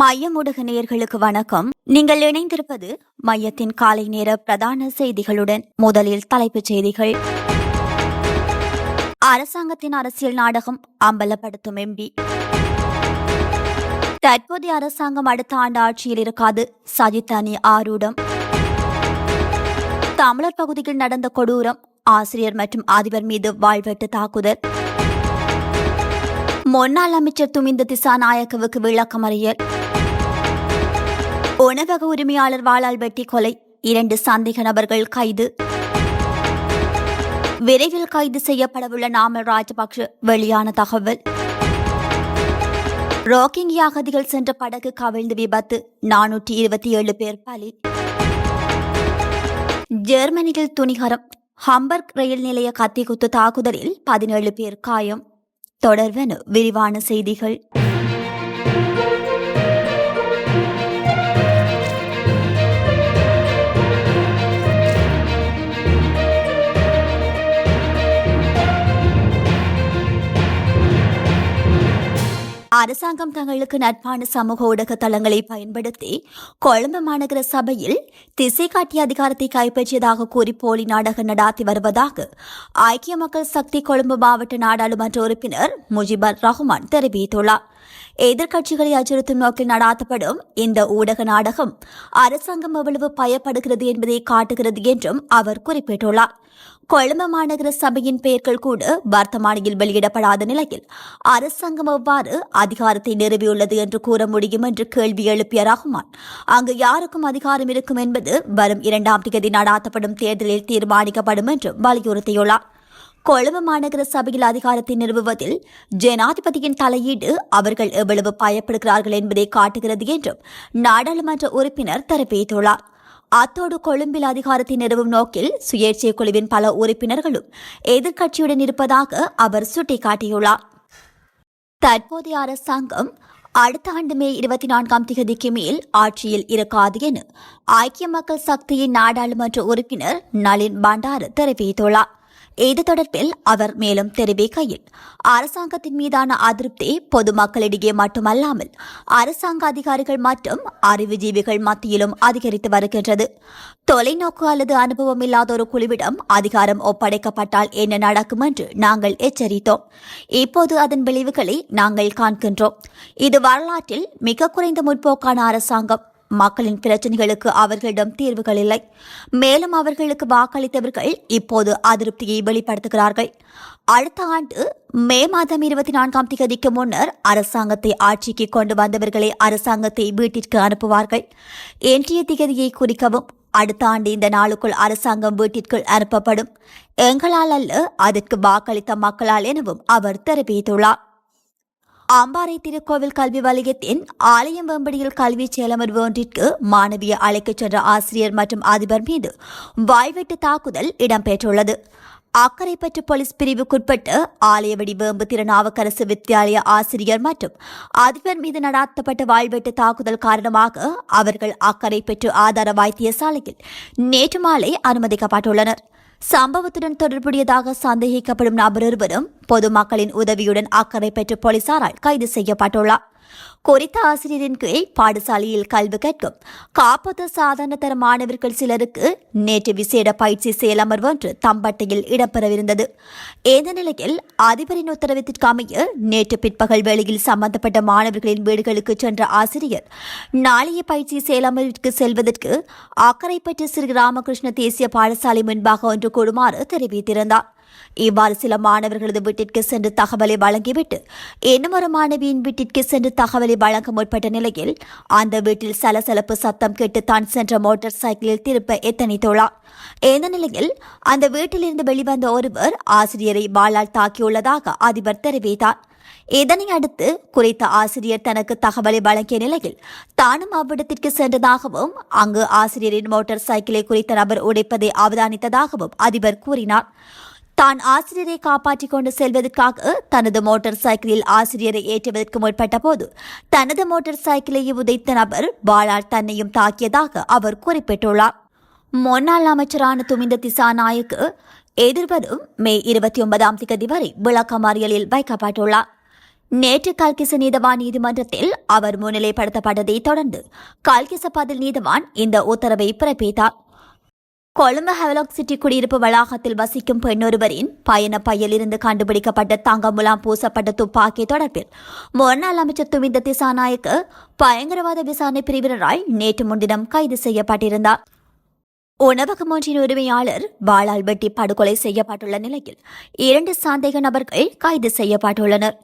மைய ஊடக நேயர்களுக்கு வணக்கம். நீங்கள் இணைந்திருப்பது மையத்தின் காலை நேர பிரதான செய்திகளுடன் முதலில் தலைப்புச் செய்திகள். அரசாங்கத்தின் அரசியல் நாடகம் அம்பலப்படுத்தும் எம்பி. தற்போதைய அரசாங்கம் அடுத்த ஆண்டு ஆட்சியில் இருக்காது. சஜித் அணி ஆரூடம். தமிழர் பகுதியில் நடந்த கொடூரம் ஆசிரியர் மற்றும் அதிபர் மீது வாழ்வெட்டு தாக்குதல். முன்னாள் அமைச்சர் துமிந்த திசாநாயக்கவுக்கு விளக்கமறியல். உணவக உரிமையாளர் வாளால் வெட்டி கொலை. இரண்டு சந்தேக நபர்கள் கைது. விரைவில் கைது செய்யப்படவுள்ள நாமல் ராஜபக்ஷ வெளியான தகவல். ரோக்கிங்கியா அகதிகள் சென்ற படகு கவிழ்ந்து விபத்து. நானூற்றி இருபத்தி ஏழு பேர் பலி. ஜெர்மனியில் துணிகரம். ஹம்பர்க் ரயில் நிலைய கத்திக்குத்து தாக்குதலில் பதினேழு பேர் காயம். தொடர்வென விரிவான செய்திகள். அரசாங்கம் தங்களுக்கு நட்பான சமூக ஊடக தளங்களை பயன்படுத்தி கொழும்பு மாநகர சபையில் திசை காட்டிய அதிகாரத்தை கைப்பற்றியதாக கூறி போலி நாடகம் நடாத்தி வருவதாக ஐக்கிய மக்கள் சக்தி கொழும்பு மாவட்ட நாடாளுமன்ற உறுப்பினர் முஜிபர் ரஹ்மான் தெரிவித்துள்ளார். எதிர்க்கட்சிகளை அச்சுறுத்தும் நோக்கில் நடாத்தப்படும் இந்த ஊடக நாடகம் அரசாங்கம் எவ்வளவு பயப்படுகிறது என்பதை காட்டுகிறது என்றும் அவர் குறிப்பிட்டுள்ளார். கொழும்பு மாநகர சபையின் பெயர்கள் கூட வர்த்தமானியில் வெளியிடப்படாத நிலையில் அரசாங்கம் எவ்வாறு அதிகாரத்தை நிறுவியுள்ளது என்று கூற முடியும் என்று கேள்வி எழுப்பிய ரஹ்மான் அங்கு யாருக்கும் அதிகாரம் இருக்கும் என்பது வரும் இரண்டாம் தேதி நடாத்தப்படும் தேர்தலில் தீர்மானிக்கப்படும் என்று வலியுறுத்தியுள்ளார். கொழும்பு மாநகர சபையில் அதிகாரத்தை நிறுவுவதில் ஜனாதிபதியின் தலையீடு அவர்கள் எவ்வளவு பயப்படுகிறார்கள் என்பதை காட்டுகிறது என்றும் நாடாளுமன்ற உறுப்பினர் தெரிவித்துள்ளார். அத்தோடு கொழும்பில் அதிகாரத்தை நிறுவும் நோக்கில் சுயேட்சை குழுவின் பல உறுப்பினர்களும் எதிர்க்கட்சியுடன் இருப்பதாக அவர் சுட்டிக்காட்டியுள்ளார். தற்போதைய அரசாங்கம் அடுத்த ஆண்டு மே இருபத்தி நான்காம் திகதிக்கு மேல் ஆட்சியில் இருக்காது என ஐக்கிய மக்கள் சக்தியின் நாடாளுமன்ற உறுப்பினர் நளின் பண்டார் தெரிவித்துள்ளார். இது தொடர்பில் அவர் மேலும் தெரிவிக்கையில் அரசாங்கத்தின் மீதான அதிருப்தி பொதுமக்களிடையே மட்டுமல்லாமல் அரசாங்க அதிகாரிகள் மற்றும் அறிவுஜீவிகள் மத்தியிலும் அதிகரித்து வருகின்றது. தொலைநோக்கு அல்லது அனுபவம் இல்லாத ஒரு குழுவிடம் அதிகாரம் ஒப்படைக்கப்பட்டால் என்ன நடக்கும் என்று நாங்கள் எச்சரித்தோம். இப்போது அதன் விளைவுகளை நாங்கள் காண்கின்றோம். இது வரலாற்றில் மிக குறைந்த முற்போக்கான அரசாங்கம். மக்களின் பிரச்சனைகளுக்கு அவர்களிடம் தீர்வுகள் இல்லை. மேலும் அவர்களுக்கு வாக்களித்தவர்கள் இப்போது அதிருப்தியை வெளிப்படுத்துகிறார்கள். அடுத்த ஆண்டு மே மாதம் இருபத்தி நான்காம் தேதிக்கு முன்னர் அரசாங்கத்தை ஆட்சிக்கு கொண்டு வந்தவர்களை அரசாங்கத்தை வீட்டிற்கு அனுப்புவார்கள். இன்றைய திகதியை குறிக்கவும் அடுத்த ஆண்டு இந்த நாளுக்குள் அரசாங்கம் வீட்டிற்குள் அனுப்பப்படும். எங்களால் அல்ல அதற்கு வாக்களித்த மக்களால் எனவும் அவர் தெரிவித்துள்ளார். அம்பாறை திருக்கோவில் கல்வி வலயத்தின் ஆலயம் வெம்படியில் கல்வி செயலமர் ஒன்றிற்கு மாணவியை அழைக்கச் சென்ற ஆசிரியர் மற்றும் அதிபர் மீது வாய்வெட்டு தாக்குதல் இடம்பெற்றுள்ளது. அக்கரைப்பற்று போலீஸ் பிரிவுக்குட்பட்டு ஆலயவடி வேம்பு திருநாவுக்கரசு வித்தியாலய ஆசிரியர் மற்றும் அதிபர் மீது நடாத்தப்பட்ட வாழ்வெட்டு தாக்குதல் காரணமாக அவர்கள் அக்கரைப்பற்று ஆதார வைத்தியசாலையில் நேற்று மாலை அனுமதிக்கப்பட்டுள்ளனர். சம்பவத்துடன் தொடர்புடையதாக சந்தேகிக்கப்படும் நபர் ஒருவரும் பொதுமக்களின் உதவியுடன் அக்கறை பெற்று போலீசாரால் கைது செய்யப்பட்டுள்ளார். குறித்த ஆசிரியரின் கீழ் பாடசாலையில் கல்வி கற்கும் காப்பது சாதாரண தர மாணவர்கள் சிலருக்கு நேற்று விசேட பயிற்சி செயலமர்வு ஒன்று தம்பட்டையில் இடம்பெறவிருந்தது. இந்த நிலையில் அதிபரின் உத்தரவிற்கு அமைய நேற்று பிற்பகல் வேளையில் சம்பந்தப்பட்ட மாணவர்களின் வீடுகளுக்கு சென்ற ஆசிரியர் நாளைய பயிற்சி செயலமர்விற்கு செல்வதற்கு அக்கரைப்பற்று ஸ்ரீ ராமகிருஷ்ண தேசிய பாடசாலை முன்பாக ஒன்று கூடுமாறு தெரிவித்திருந்தார். இவ்வாறு சில மாணவர்களது வீட்டிற்கு சென்று தகவலை வழங்கிவிட்டு இன்னும் ஒரு மாணவியின் வீட்டிற்கு சென்று தகவலை வழங்க முற்பட்ட நிலையில் அந்த வீட்டில் சலசலப்பு சத்தம் கேட்டு தான் சென்ற மோட்டார் சைக்கிளில் திருப்ப எத்தனைத்துள்ளார். இந்த நிலையில் அந்த வீட்டிலிருந்து வெளிவந்த ஒருவர் ஆசிரியரை வாளால் தாக்கியுள்ளதாக அதிபர் தெரிவித்தார். இதனை அடுத்து குறித்த ஆசிரியர் தனக்கு தகவலை வழங்கிய நிலையில் தானும் அவ்விடத்திற்கு சென்றதாகவும் அங்கு ஆசிரியரின் மோட்டார் சைக்கிளை குறித்த நபர் உடைப்பதை அவதானித்ததாகவும் அதிபர் கூறினார். தான் ஆசிரியரை காப்பாற்றிக் கொண்டு செல்வதற்காக தனது மோட்டார் சைக்கிளில் ஆசிரியரை ஏற்றுவதற்கு முற்பட்ட போது தனது மோட்டார் சைக்கிளையை உதைத்த நபர் வாளால் தன்னையும் தாக்கியதாக அவர் குறிப்பிட்டுள்ளார். முன்னாள் அமைச்சரான துமிந்த திசாநாயக்கு எதிர்வரும் மே இருபத்தி ஒன்பதாம் தேதி வரை விளக்கமறியலில் வைக்கப்பட்டுள்ளார். நேற்று கல்கிச நீதவான் நீதிமன்றத்தில் அவர் முன்னிலைப்படுத்தப்பட்டதைத் தொடர்ந்து கல்கிச பதில் நீதவான் இந்த உத்தரவை பிறப்பித்தார். கொழும்பு ஹெவலாக் சிட்டி குடியிருப்பு வளாகத்தில் வசிக்கும் பெண்ணொருவரின் பயண பையிலிருந்து கண்டுபிடிக்கப்பட்ட தங்க முலாம் பூசப்பட்ட துப்பாக்கி தொடர்பில் முன்னாள் அமைச்சர் துமிந்த திசாநாயக்கு பயங்கரவாத விசாரணை பிரிவினரால் நேற்று முன்தினம் கைது செய்யப்பட்டிருந்தார். உணவகம் ஒன்றின் உரிமையாளர் வாளால் வெட்டி படுகொலை செய்யப்பட்டுள்ள நிலையில் இரண்டு சந்தேக நபர்கள் கைது செய்யப்பட்டுள்ளனர்.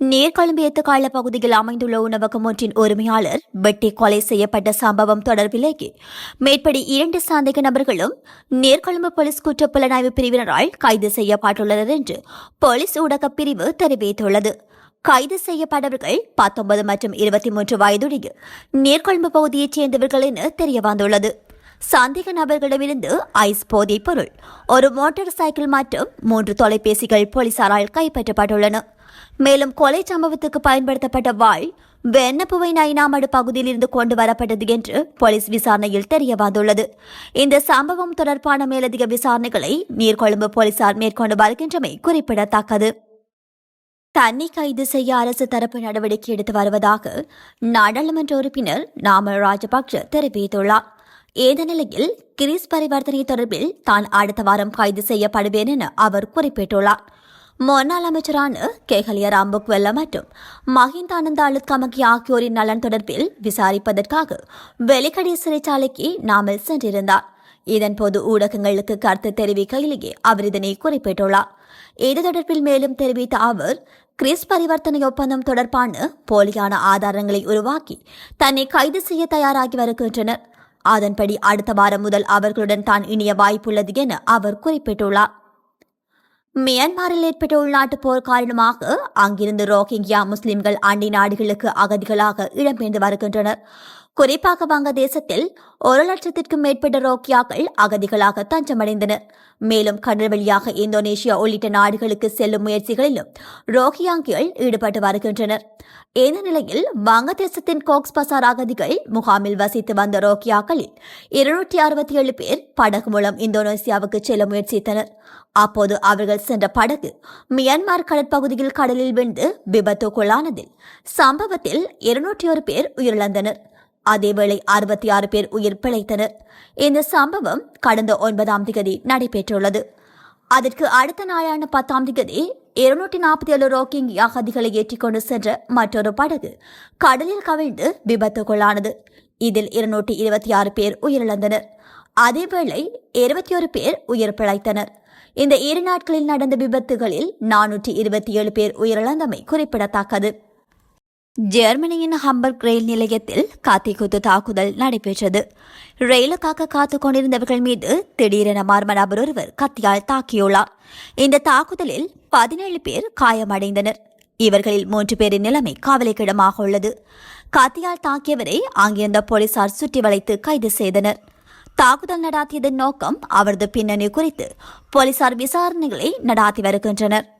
நீர்கொழும்பு ஏத்துக்கால பகுதியில் அமைந்துள்ள உணவகம் ஒன்றின் உரிமையாளர் வெட்டி கொலை செய்யப்பட்ட சம்பவம் தொடர்பிலேயே மேற்படி இரண்டு சந்தேக நபர்களும் நீர்கொழும்பு போலீஸ் குற்றப்புலனாய்வு பிரிவினரால் கைது செய்யப்பட்டுள்ளனர் என்று போலீஸ் ஊடகப் பிரிவு தெரிவித்துள்ளது. கைது செய்யப்பட்டவர்கள் பத்தொன்பது மற்றும் இருபத்தி மூன்று வயதுடைய நீர்கொழும்பு பகுதியைச் சேர்ந்தவர்கள் என தெரிய வந்துள்ளது சந்தேக நபர்களிடமிருந்து ஐஸ் போதைப் பொருள் ஒரு மோட்டார் சைக்கிள் மற்றும் மூன்று தொலைபேசிகள் போலீசாரால் கைப்பற்றப்பட்டுள்ளன. மேலும் கொலை சம்பவத்துக்கு பயன்படுத்தப்பட்ட வாள் வெண்ணப்புவை நயினாமடு பகுதியில் இருந்து கொண்டு வரப்பட்டது என்று போலீஸ் விசாரணையில் தெரிய வந்துள்ளது. இந்த சம்பவம் தொடர்பான மேலதிக விசாரணைகளை நீர்கொழும்பு போலீசார் மேற்கொண்டு வருகின்றமை குறிப்பிடத்தக்கது. தன்னை கைது செய்ய அரசு தரப்பு நடவடிக்கை எடுத்து வருவதாக நாடாளுமன்ற உறுப்பினர் நாமல் ராஜபக்ஷ தெரிவித்துள்ளார். இந்த நிலையில் கிரீஸ் பரிவர்த்தனை தொடர்பில் தான் அடுத்த வாரம் கைது செய்யப்படுவேன் என அவர் குறிப்பிட்டுள்ளார். முன்னாள் அமைச்சரான கேகலிய ராம்புக்வெல்ல மற்றும் மஹிந்த ஆனந்த அழுத்கமகி ஆகியோரின் நலன் தொடர்பில் விசாரிப்பதற்காக வெலிக்கடி சிறைச்சாலைக்கு நாமல் சென்றிருந்தார். இதன்போது ஊடகங்களுக்கு கருத்து தெரிவிக்கையிலேயே அவர் இதனை குறிப்பிட்டுள்ளார். இது தொடர்பில் மேலும் தெரிவித்த அவர் கிறிஸ் பரிவர்த்தனை ஒப்பந்தம் தொடர்பான போலியான ஆதாரங்களை உருவாக்கி தன்னை கைது செய்ய தயாராகி வருகின்றனர். அதன்படி அடுத்த வாரம் முதல் அவர்களுடன் தான் இணைய வாய்ப்புள்ளது என அவர் குறிப்பிட்டுள்ளார். மியான்மரில் ஏற்பட்ட உள்நாட்டு போர் காரணமாக அங்கிருந்து ரோஹிங்கியா முஸ்லிம்கள் அண்டை நாடுகளுக்கு அகதிகளாக இடம்பெயர்ந்து வருகின்றனர். குறிப்பாக வங்கதேசத்தில் ஒரு லட்சத்திற்கும் மேற்பட்ட ரோக்கியாக்கள் அகதிகளாக தஞ்சமடைந்தனர் மேலும் கடல் வழியாக இந்தோனேஷியா உள்ளிட்ட நாடுகளுக்கு செல்லும் முயற்சிகளிலும் ரோஹியாங்கிகள் ஈடுபட்டு வருகின்றனர். இந்த நிலையில் வங்கதேசத்தின் கோக்ஸ் பசார் அகதிகள் முகாமில் வசித்து வந்த ரோக்கியாக்களில் இருநூற்றி அறுபத்தி ஏழு பேர் படகு மூலம் இந்தோனேசியாவுக்கு செல்ல முயற்சித்தனர். அப்போது அவர்கள் சென்ற படகு மியான்மர் கடற்பகுதியில் கடலில் விழுந்து விபத்துக்குள்ளானதில் சம்பவத்தில் இருநூற்றி ஒரு பேர் உயிரிழந்தனர். அதேவேளை அறுபத்தி ஆறு பேர் உயிர் பிழைத்தனர். இந்த சம்பவம் கடந்த ஒன்பதாம் திகதி நடைபெற்றுள்ளது. அதற்கு அடுத்த நாளான பத்தாம் திகதி இருநூற்றி நாற்பத்தி ஏழு ரோக்கிங் அகதிகளை ஏற்றிக்கொண்டு சென்ற மற்றொரு படகு கடலில் கவிழ்ந்து விபத்துக்குள்ளானது. இதில் இருநூற்றி இருபத்தி ஆறு பேர் உயிரிழந்தனர். அதேவேளை இருபத்தி ஒரு பேர் உயிர் பிழைத்தனர். இந்த இரு நாட்களில் நடந்த விபத்துகளில் நானூற்றி இருபத்தி ஏழு பேர் உயிரிழந்தமை குறிப்பிடத்தக்கது. ஜெர்மனியின் ஹம்பர்க் ரயில் நிலையத்தில் கத்திக்குத்து தாக்குதல் நடைபெற்றது. ரயிலுக்காக காத்துக் கொண்டிருந்தவர்கள் மீது திடீரென மர்ம நபர் ஒருவர் கத்தியால் தாக்கியுள்ளார். இந்த தாக்குதலில் பதினேழு பேர் காயமடைந்தனர். இவர்களில் மூன்று பேரின் நிலைமை கவலைக்கிடமாக உள்ளது. கத்தியால் தாக்கியவரை அங்கிருந்த போலீசார் சுற்றி வளைத்து கைது செய்தனர். தாக்குதல் நடாத்தியதன் நோக்கம் அவரது பின்னணி குறித்து போலீசார் விசாரணைகளை நடாத்தி வருகின்றனர்.